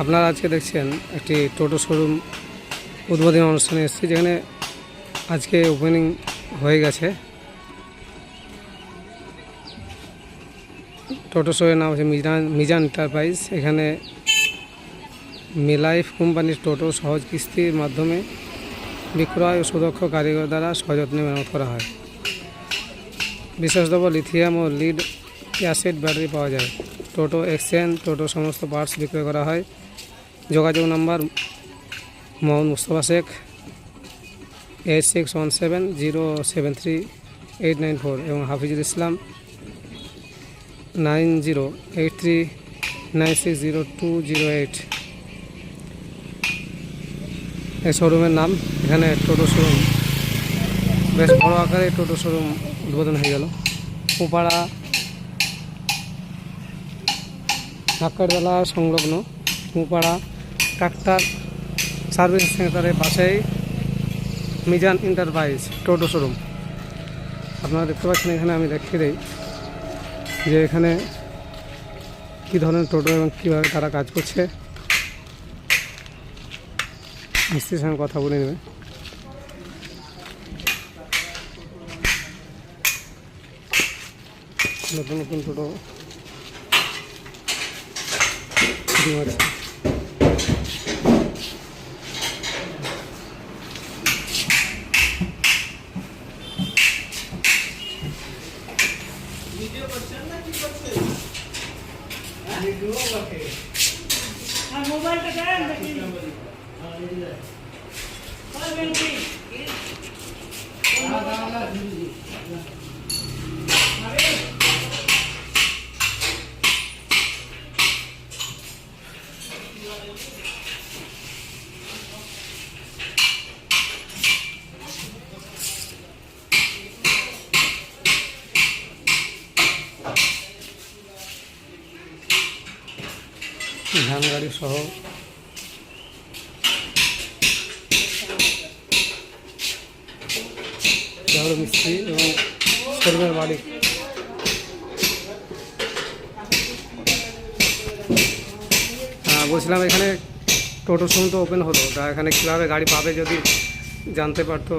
আপনারা আজকে দেখছেন একটি টোটো শোরুম উদ্বোধনী অনুষ্ঠানে এসেছি, যেখানে আজকে ওপেনিং হয়ে গেছে। টোটো শোয়ের নাম হচ্ছে মিজান মিজান এন্টারপ্রাইজ এখানে মিলাইফ কোম্পানির টোটো সহজ কিস্তির মাধ্যমে বিক্রয় ও সুদক্ষ কারিগর দ্বারা সযত্নে মেরামত করা হয়। বিশেষত লিথিয়াম ও লিড অ্যাসিড ব্যাটারি পাওয়া যায়। টোটো এক্সচেঞ্জ, টোটো সমস্ত পার্টস বিক্রয় করা হয়। যোগাযোগ number Mohammad Mustafa Sheikh eight six one seven zero seven three eight nine four এবং Hafizul Islam nine zero eight three nine six zero two zero eight এই শোরুমের নাম, এখানে টোটো শোরুম বেশ বড় আকারে টোটো শোরুম উদ্বোধন হয়ে গেল। উপাড়া ঢাকারবেলা সংলগ্ন উপাড়া ট্রাক্টর সার্ভিস সেন্টারের পাশেই মিজান এন্টারপ্রাইজ, টোটো শোরুম। আপনারা দেখতে পাচ্ছেন, এখানে আমি দেখিয়ে দিই যে এখানে কী ধরনের টোটো এবং কীভাবে তারা কাজ করছে। মিস্ত্রির সঙ্গে কথা বলে নেবে। নতুন নতুন টোটো। শুরু হচ্ছে আর মোবাইলটা দেন দেখি বলবেন কি ধান গাড়ি সহ মিস্ত্রি এবং শোরুমের মালিক। হ্যাঁ, বলছিলাম এখানে টোটো শোরুম তো ওপেন হলো তা এখানে কীভাবে গাড়ি পাবে যদি জানতে পারতো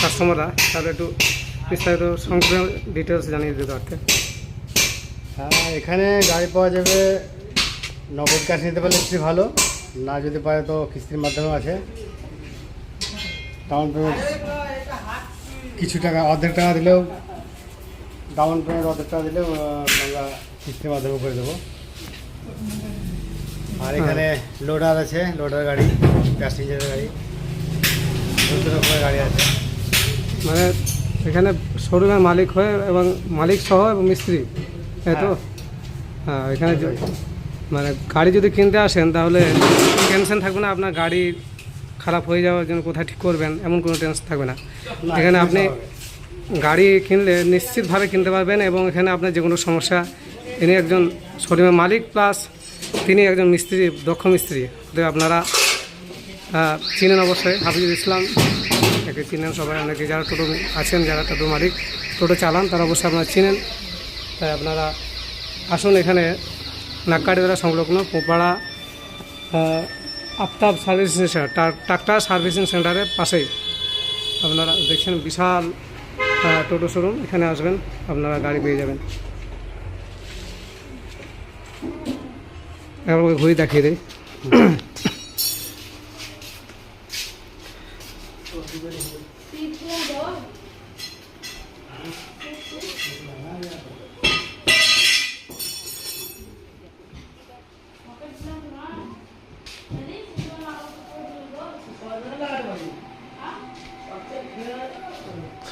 কাস্টমাররা তাহলে একটু বিস্তারিত সংক্ষেপে ডিটেলস জানিয়ে দিতে পারতেন। হ্যাঁ এখানে গাড়ি পাওয়া যাবে নগদ ক্যাশ নিতে পারলে একটু ভালো না যদি পারে তো কিস্তির মাধ্যমেও আছে। ডাউন পেমেন্ট কিছু টাকা অর্ধেক টাকা দিলেও ডাউন পেমেন্ট অর্ধেক টাকা দিলেও আমরা কিস্তির মাধ্যমে করে দেবো। আর এখানে লোডার আছে লোডার গাড়ি প্যাসেঞ্জারের গাড়ি দুটো রকমের গাড়ি আছে। মানে এখানে শোরুমের মালিক হয়ে এবং মালিক সহ এবং মিস্ত্রি তাই তো? হ্যাঁ। এখানে যে- মানে গাড়ি যদি কিনতে আসেন, তাহলে টেনশন থাকবে না, আপনার গাড়ি খারাপ হয়ে যাওয়ার জন্য কোথায় ঠিক করবেন, এমন কোনো টেনশন থাকবে না। এখানে আপনি গাড়ি কিনলে নিশ্চিতভাবে কিনতে পারবেন এবং এখানে আপনার যে কোনো সমস্যা তিনি একজন শোরুমের মালিক প্লাস তিনি একজন মিস্ত্রি, দক্ষ মিস্ত্রি। আপনারা চিনেন অবশ্যই হাফিজুল ইসলাম। একে চিনেন সবাই, অনেকে যারা টোটো আছেন, যারা টোটো মালিক, টোটো চালান, তারা অবশ্যই আপনারা চিনেন। তাই আপনারা আসুন এখানে। নাক্কাডিওলা সংলগ্ন Popara Aftab servicing centre tractor servicing সেন্টারের পাশেই। আপনারা দেখছেন বিশাল টোটো শোরুম। এখানে আসবেন, আপনারা গাড়ি পেয়ে যাবেন। একবার ঘুরি দেখিয়ে দিই।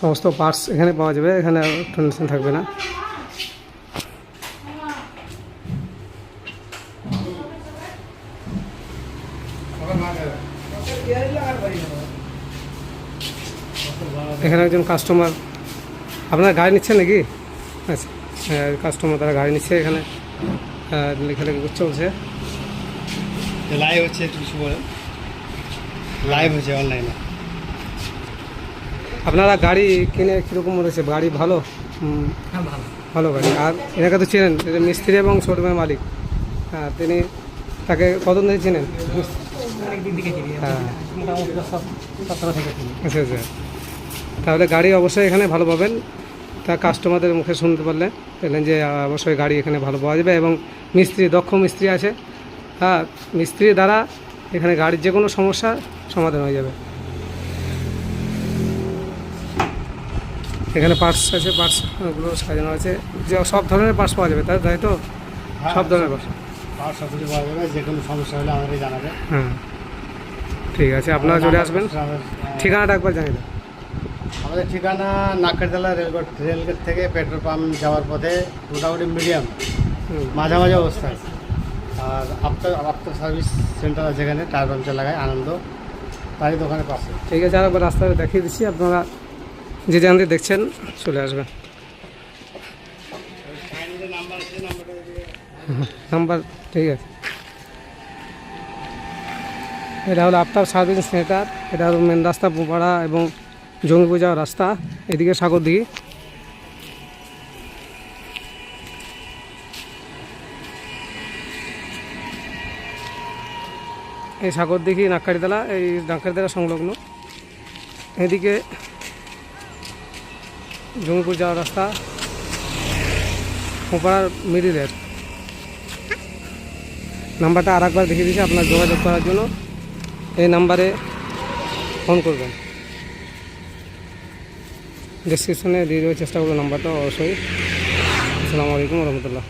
সমস্ত পার্টস এখানে পাওয়া যাবে এখানে টেনশন থাকবে না। এখানে একজন কাস্টমার আপনারা গাড়ি নিচ্ছেন নাকি? আচ্ছা হ্যাঁ কাস্টমার তারা গাড়ি নিচ্ছে এখানে। আহ, লেখালেখি চলছে। লাইভ হচ্ছে একটু কিছু বলে লাইভ হচ্ছে অনলাইনে আপনারা গাড়ি কিনে কীরকম মনে হচ্ছে? গাড়ি ভালো? ভালো। গাড়ি। আর এনাকে তো চেনেন মিস্ত্রি এবং শোরুমের মালিক। হ্যাঁ তিনি তাকে কতদিন ধরে চেনেন? হ্যাঁ। আচ্ছা আচ্ছা। তাহলে গাড়ি অবশ্যই এখানে ভালো পাবেন। তা কাস্টমারদের মুখে শুনতে পারলে দেখলেন যে অবশ্যই গাড়ি এখানে ভালো পাওয়া যাবে এবং মিস্ত্রি দক্ষ মিস্ত্রি আছে। হ্যাঁ মিস্ত্রি দ্বারা এখানে গাড়ির যে কোনো সমস্যা সমাধান হয়ে যাবে। এখানে পার্টস আছে পার্টসগুলো সাজানো আছে। যে সব ধরনের পার্টস পাওয়া যাবে তাই তাই তো? সব ধরনের পার্টস আর সব কিছু পাওয়া যাবে যে কোনো সমস্যা হলে আমাদের জানাবে। হ্যাঁ। ঠিক আছে আপনারা চলে আসবেন। ঠিকানাটা একবার জানিয়ে দেন। আমাদের ঠিকানা Nakertala rail gate rail gate থেকে পেট্রোল পাম্প যাওয়ার পথে মোটামুটি মিডিয়াম। মাঝামাঝি অবস্থায়। আর আফটার আফটার সার্ভিস সেন্টার আছে এখানে টায়ার পাঞ্চার লাগায় আনন্দ। তারই দোকানের পাশে। ঠিক আছে আর একবার রাস্তাটা দেখিয়ে দিচ্ছি আপনারা যে থেকে দেখছেন চলে আসবেন নাম্বার, ঠিক আছে। এটা হলো আফটার সার্ভিস সেন্টার, এটা হলো মেন রাস্তা পোপাড়া এবং জঙ্গিপুর যাওয়ার রাস্তা, এদিকে সাগর দিঘি। এই সাগর দিঘি নাক্কারিতলা এই নাক্কারিতলা সংলগ্ন। এদিকে জঙ্গিপুর যাওয়ার রাস্তা পোপাড়ার মিডিলের নাম্বারটা আর একবার দেখিয়ে দিচ্ছি, আপনার যোগাযোগ করার জন্য। এই নাম্বারে ফোন করবেন। ডিসক্রিপশনে দিয়ে দেওয়ার চেষ্টা করব নাম্বারটা, অবশ্যই। আসসালামু আলাইকুম রহমতুল্লাহ।